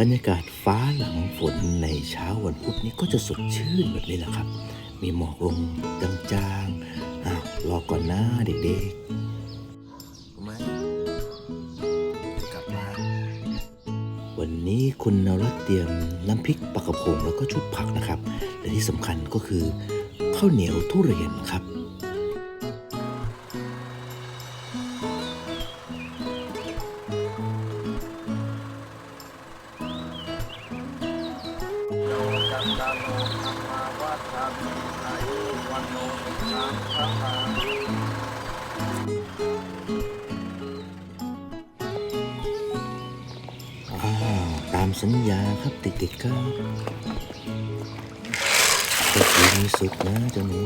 บรรยากาศฟ้าหลังฝนในเช้าวันพุธนี้ก็จะสดชื่นแบบนี้แหละครับ มีหมอกลงจางๆอ้าวรอก่อนนะเด็กๆรู้ไหมกลับมาวันนี้คุณนรัตเตรียมน้ำพริกปลากระพงแล้วก็ชุดผักนะครับ และที่สำคัญก็คือข้าวเหนียวทุเรียนครับ ตาโลธรรมาวัฏามิอายุวันโนสังฆาอ้าวตามสัญญาครับเด็กๆครับก็คือมีสุขนะเจ้าหนู